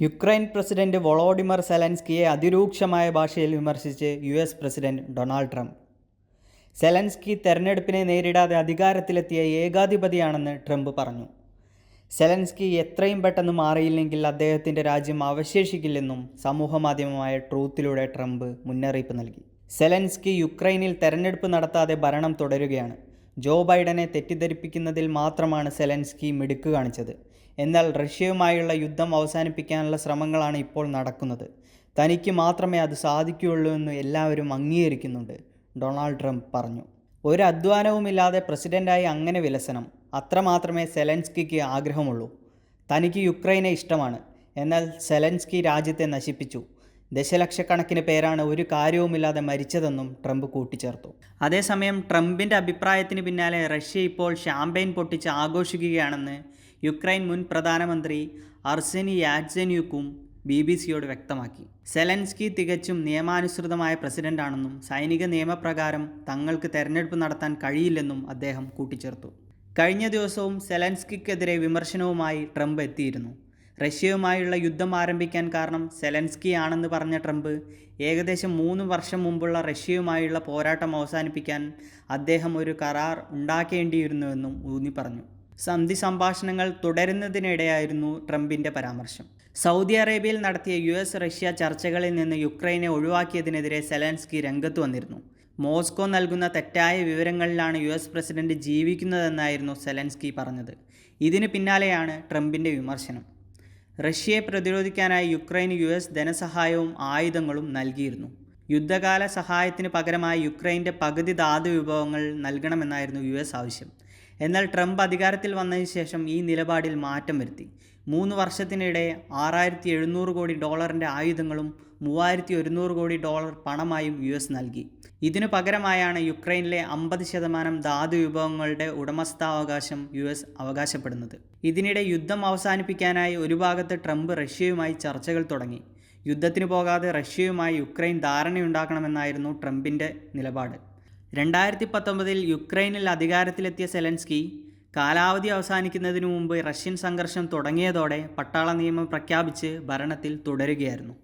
Ukraine president Volodymyr സെലൻസ്കിയെ അതിരൂക്ഷമായ ഭാഷയിൽ വിമർശിച്ച് U S president Donald Trump. Zelensky തെരഞ്ഞെടുപ്പിനെ നേരിടാതെ അധികാരത്തിലെത്തിയ ഏകാധിപതിയാണെന്ന് ട്രംപ് പറഞ്ഞു. സെലൻസ്കി എത്രയും പെട്ടെന്ന് മാറിയില്ലെങ്കിൽ അദ്ദേഹത്തിന്റെ രാജ്യം അവശേഷിക്കില്ലെന്നും സമൂഹമാധ്യമമായ ട്രൂത്തിലൂടെ ട്രംപ് മുന്നറിയിപ്പ് നൽകി. സെലൻസ്കി യുക്രൈനിൽ തെരഞ്ഞെടുപ്പ് നടത്താതെ ഭരണം തുടരുകയാണ്. ജോ ബൈഡനെ തെറ്റിദ്ധരിപ്പിക്കുന്നതിൽ മാത്രമാണ് സെലൻസ്കി മിടുക്ക് കാണിച്ചത്. എന്നാൽ റഷ്യയുമായുള്ള യുദ്ധം അവസാനിപ്പിക്കാനുള്ള ശ്രമങ്ങളാണ് ഇപ്പോൾ നടക്കുന്നത്. തനിക്ക് മാത്രമേ അത് സാധിക്കുകയുള്ളൂ എന്ന് എല്ലാവരും അംഗീകരിക്കുന്നുണ്ട് ഡൊണാൾഡ് ട്രംപ് പറഞ്ഞു. ഒരു അധ്വാനവുമില്ലാതെ പ്രസിഡന്റായി അങ്ങനെ വിലസനം. അത്രമാത്രമേ സെലൻസ്കിക്ക് ആഗ്രഹമുള്ളൂ. തനിക്ക് യുക്രൈനെ ഇഷ്ടമാണ്. എന്നാൽ സെലൻസ്കി രാജ്യത്തെ നശിപ്പിച്ചു. ദശലക്ഷക്കണക്കിന് പേരാണ് ഒരു കാര്യവുമില്ലാതെ മരിച്ചതെന്നും ട്രംപ് കൂട്ടിച്ചേർത്തു. അതേസമയം ട്രംപിന്റെ അഭിപ്രായത്തിന് പിന്നാലെ റഷ്യ ഇപ്പോൾ ഷാമ്പയിൻ പൊട്ടിച്ച് ആഘോഷിക്കുകയാണെന്ന് യുക്രൈൻ മുൻ പ്രധാനമന്ത്രി അർസെനി യാഡ്സെന്യുക്കും ബി ബി സിയോട് വ്യക്തമാക്കി. സെലൻസ്കി തികച്ചും നിയമാനുസൃതമായ പ്രസിഡന്റാണെന്നും സൈനിക നിയമപ്രകാരം തങ്ങൾക്ക് തെരഞ്ഞെടുപ്പ് നടത്താൻ കഴിയില്ലെന്നും അദ്ദേഹം കൂട്ടിച്ചേർത്തു. കഴിഞ്ഞ ദിവസവും സെലൻസ്കിക്കെതിരെ വിമർശനവുമായി ട്രംപ് എത്തിയിരുന്നു. റഷ്യയുമായുള്ള യുദ്ധം ആരംഭിക്കാൻ കാരണം സെലൻസ്കി ആണെന്ന് പറഞ്ഞ ട്രംപ് ഏകദേശം മൂന്ന് വർഷം മുമ്പുള്ള റഷ്യയുമായുള്ള പോരാട്ടം അവസാനിപ്പിക്കാൻ അദ്ദേഹം ഒരു കരാർ ഉണ്ടാക്കേണ്ടിയിരുന്നുവെന്നും ഊന്നി പറഞ്ഞു സന്ധി സംഭാഷണങ്ങൾ തുടരുന്നതിനിടെയായിരുന്നു ട്രംപിന്റെ പരാമർശം. സൗദി അറേബ്യയിൽ നടത്തിയ യു എസ് റഷ്യ ചർച്ചകളിൽ നിന്ന് യുക്രൈനെ ഒഴിവാക്കിയതിനെതിരെ സെലൻസ്കി രംഗത്ത് വന്നിരുന്നു. മോസ്കോ നൽകുന്ന തെറ്റായ വിവരങ്ങളിലാണ് യു എസ് പ്രസിഡന്റ് ജീവിക്കുന്നതെന്നായിരുന്നു സെലൻസ്കി പറഞ്ഞത്. ഇതിന് പിന്നാലെയാണ് ട്രംപിന്റെ വിമർശനം. റഷ്യയെ പ്രതിരോധിക്കാനായി യുക്രൈന് യു എസ് ധനസഹായവും ആയുധങ്ങളും നൽകിയിരുന്നു. യുദ്ധകാല സഹായത്തിന് പകരമായി യുക്രൈന്റെ പകുതി ധാതു വിഭവങ്ങൾ നൽകണമെന്നായിരുന്നു യു എസ് ആവശ്യം. എന്നാൽ ട്രംപ് അധികാരത്തിൽ വന്നതിന് ശേഷം ഈ നിലപാടിൽ മാറ്റം വരുത്തി. മൂന്ന് വർഷത്തിനിടെ ആറായിരത്തി എഴുന്നൂറ് കോടി ഡോളറിന്റെ ആയുധങ്ങളും മൂവായിരത്തി ഒരുന്നൂറ് കോടി ഡോളർ പണമായും യു എസ് നൽകി. ഇതിനു പകരമായാണ് യുക്രൈനിലെ അമ്പത് ശതമാനം ധാതു വിഭവങ്ങളുടെ ഉടമസ്ഥാവകാശം യു എസ് അവകാശപ്പെടുന്നത്. ഇതിനിടെ യുദ്ധം അവസാനിപ്പിക്കാനായി ഒരു ഭാഗത്ത് ട്രംപ് റഷ്യയുമായി ചർച്ചകൾ തുടങ്ങി. യുദ്ധത്തിന് പോകാതെ റഷ്യയുമായി യുക്രൈൻ ധാരണയുണ്ടാക്കണമെന്നായിരുന്നു ട്രംപിന്റെ നിലപാട്. രണ്ടായിരത്തി പത്തൊമ്പതിൽ യുക്രൈനിൽ അധികാരത്തിലെത്തിയ സെലൻസ്കി കാലാവധി അവസാനിക്കുന്നതിനു മുമ്പ് റഷ്യൻ സംഘർഷം തുടങ്ങിയതോടെ പട്ടാള നിയമം പ്രഖ്യാപിച്ച് ഭരണത്തിൽ തുടരുകയായിരുന്നു.